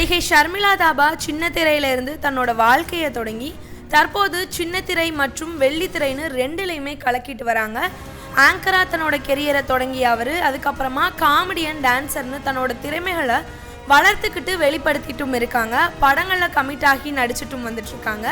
நடிகை ஷர்மிளா தாபா சின்ன தன்னோட வாழ்க்கையை தொடங்கி தற்போது சின்ன திரை மற்றும் வெள்ளித்திரைன்னு ரெண்டுலையுமே கலக்கிட்டு வராங்க. ஆங்கரா தன்னோட கெரியரை தொடங்கிய அவர் அதுக்கப்புறமா காமெடியன் டான்சர்னு தன்னோட திறமைகளை வளர்த்துக்கிட்டு வெளிப்படுத்திட்டும் இருக்காங்க. படங்களில் கமிட் ஆகி நடிச்சிட்டும் வந்துட்டுருக்காங்க இருக்காங்க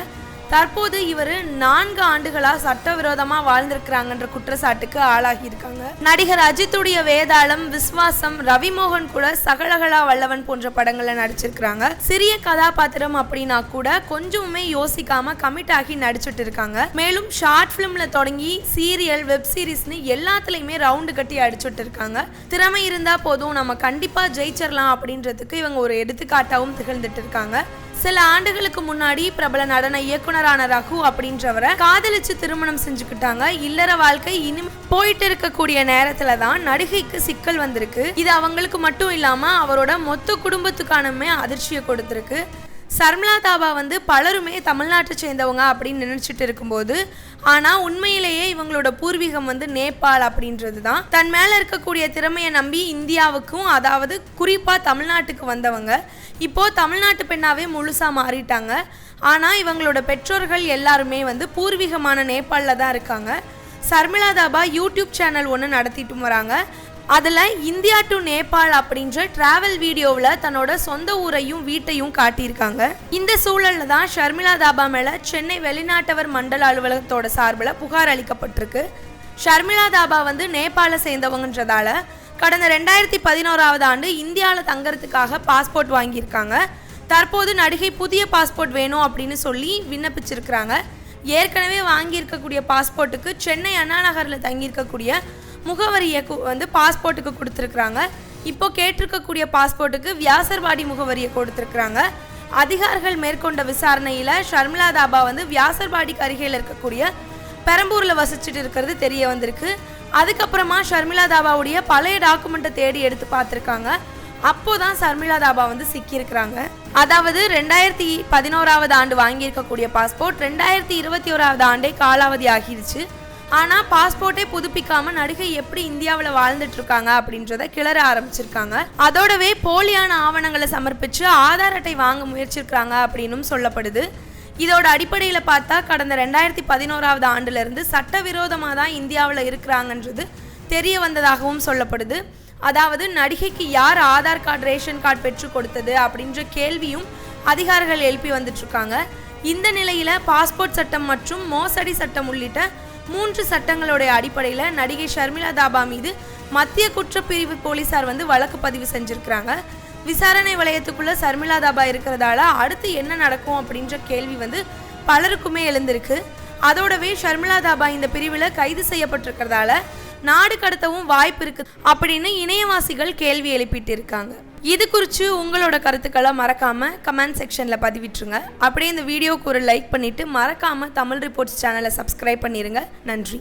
தற்போது இவர் நான்கு ஆண்டுகளா சட்டவிரோதமா வாழ்ந்திருக்கிறாங்கன்ற குற்றச்சாட்டுக்கு ஆளாகி இருக்காங்க நடிகர் அஜித்துடைய வேதாளம் விஸ்வாசம் ரவிமோகன் கூட சகலகலா வல்லவன் போன்ற படங்கள்ல நடிச்சிருக்கிறாங்க. சிறிய கதாபாத்திரம் அப்படின்னா கூட கொஞ்சமுமே யோசிக்காம கமிட் ஆகி நடிச்சுட்டு இருக்காங்க. மேலும் ஷார்ட் பிலிம்ல தொடங்கி சீரியல் வெப் சீரிஸ்னு எல்லாத்துலயுமே ரவுண்டு கட்டி அடிச்சுட்டு இருக்காங்க. திறமை இருந்தா போதும் நம்ம கண்டிப்பா ஜெயிச்சிடலாம் அப்படின்றதுக்கு இவங்க ஒரு எடுத்துக்காட்டாவும் திகழ்ந்துட்டு இருக்காங்க. சில ஆண்டுகளுக்கு முன்னாடி பிரபல நடன இயக்குனரான ரகு அப்படின்றவரை காதலிச்சு திருமணம் செஞ்சுக்கிட்டாங்க. இல்லற வாழ்க்கை இனிமே போயிட்டு இருக்கக்கூடிய நேரத்துல தான் நடிகைக்கு சிக்கல் வந்திருக்கு. இது அவங்களுக்கு மட்டும் இல்லாம அவரோட மொத்த குடும்பத்துக்கானமே அதிர்ச்சியை கொடுத்திருக்கு. சர்மிளா தாபா வந்து பலருமே தமிழ்நாட்டை சேர்ந்தவங்க அப்படின்னு நினைச்சிட்டு இருக்கும்போது ஆனால் உண்மையிலேயே இவங்களோட பூர்வீகம் வந்து நேபாள் அப்படின்றது தான் தன் மேலே இருக்கக்கூடிய திறமையை நம்பி இந்தியாவுக்கும் அதாவது குறிப்பாக தமிழ்நாட்டுக்கு வந்தவங்க இப்போது தமிழ்நாட்டு பெண்ணாவே முழுசாக மாறிட்டாங்க. ஆனால் இவங்களோட பெற்றோர்கள் எல்லாருமே வந்து பூர்வீகமான நேபாளில் தான் இருக்காங்க. சர்மிளா தாபா யூடியூப் சேனல் ஒன்று நடத்திட்டும் வராங்க. அதில் இந்தியா டு நேபாள் அப்படின்ற டிராவல் வீடியோவில் தன்னோட சொந்த ஊரையும் வீட்டையும் காட்டியிருக்காங்க. இந்த சூழலில் தான் ஷர்மிளா தாபா மேலே சென்னை வெளிநாட்டவர் மண்டல அலுவலகத்தோட சார்பில் புகார் அளிக்கப்பட்டிருக்கு. ஷர்மிளா தாபா வந்து நேபாளை சேர்ந்தவங்கன்றதால கடந்த ரெண்டாயிரத்தி பதினோராவது ஆண்டு இந்தியாவில் தங்கறதுக்காக பாஸ்போர்ட் வாங்கியிருக்காங்க. தற்போது நடிகை புதிய பாஸ்போர்ட் வேணும் அப்படின்னு சொல்லி விண்ணப்பிச்சிருக்கிறாங்க. ஏற்கனவே வாங்கியிருக்கக்கூடிய பாஸ்போர்ட்டுக்கு சென்னை அண்ணா நகரில் தங்கியிருக்கக்கூடிய முகவரியை கு- வந்து பாஸ்போர்ட்டுக்கு கொடுத்துருக்குறாங்க. இப்போ கேட்டிருக்கக்கூடிய பாஸ்போர்ட்டுக்கு வியாசர்வாடி முகவரியை கொடுத்துருக்குறாங்க. அதிகாரிகள் மேற்கொண்ட விசாரணையில் ஷர்மிளா தாபா வந்து வியாசர்பாடிக்கு அருகில் இருக்கக்கூடிய பெரம்பூரில் வசிச்சுட்டு இருக்கிறது தெரிய வந்திருக்கு. அதுக்கப்புறமா ஷர்மிளா தாபாவுடைய பழைய டாக்குமெண்ட்டை தேடி எடுத்து பார்த்துருக்காங்க. அப்போதான் சர்மிளா தாபா வந்து சிக்கியிருக்கிறாங்க. அதாவது ரெண்டாயிரத்தி பதினோராவது ஆண்டு வாங்கியிருக்கக்கூடிய பாஸ்போர்ட் ரெண்டாயிரத்தி இருபத்தி ஓராவது ஆண்டே காலாவதி ஆகிருச்சு. ஆனால் பாஸ்போர்ட்டே புதுப்பிக்காம நடிகை எப்படி இந்தியாவில் வாழ்ந்துட்டு இருக்காங்க அப்படின்றத கிளற ஆரம்பிச்சிருக்காங்க. அதோடவே போலியான ஆவணங்களை சமர்ப்பிச்சு ஆதார் அட்டை வாங்க முயற்சிருக்காங்க அப்படின்னும் சொல்லப்படுது. இதோட அடிப்படையில் பார்த்தா கடந்த ரெண்டாயிரத்தி பதினோராவது ஆண்டுலேருந்து சட்டவிரோதமாக தான் இந்தியாவில் இருக்கிறாங்கன்றது தெரிய வந்ததாகவும் சொல்லப்படுது. அதாவது நடிகைக்கு யார் ஆதார் கார்டு ரேஷன் கார்டு பெற்று கொடுத்தது அப்படின்ற கேள்வியும் அதிகாரிகள் எழுப்பி வந்துட்டு இருக்காங்க இந்த நிலையில பாஸ்போர்ட் சட்டம் மற்றும் மோசடி சட்டம் உள்ளிட்ட மூன்று சட்டங்களுடைய அடிப்படையில் நடிகை ஷர்மிளா தாபா மீது மத்திய குற்றப்பிரிவு போலீசார் வந்து வழக்கு பதிவு செஞ்சுருக்கிறாங்க. விசாரணை வளையத்துக்குள்ளே சர்மிளா தாபா இருக்கிறதால அடுத்து என்ன நடக்கும் அப்படின்ற கேள்வி வந்து பலருக்குமே எழுந்திருக்கு. அதோடவே ஷர்மிளா தாபா இந்த பிரிவில் கைது செய்யப்பட்டிருக்கிறதால நாடு கடத்தவும் வாய்ப்பு இருக்குது அப்படின்னு இணையவாசிகள் கேள்வி எழுப்பிட்டு இருக்காங்க. இது குறித்து உங்களோட கருத்துக்களை மறக்காமல் கமெண்ட் செக்ஷனில் பதிவிட்டுருங்க. அப்படியே இந்த வீடியோவுக்கு ஒரு லைக் பண்ணிவிட்டு மறக்காம தமிழ் ரிப்போர்ட்ஸ் சேனலை சப்ஸ்கிரைப் பண்ணிடுங்க நன்றி.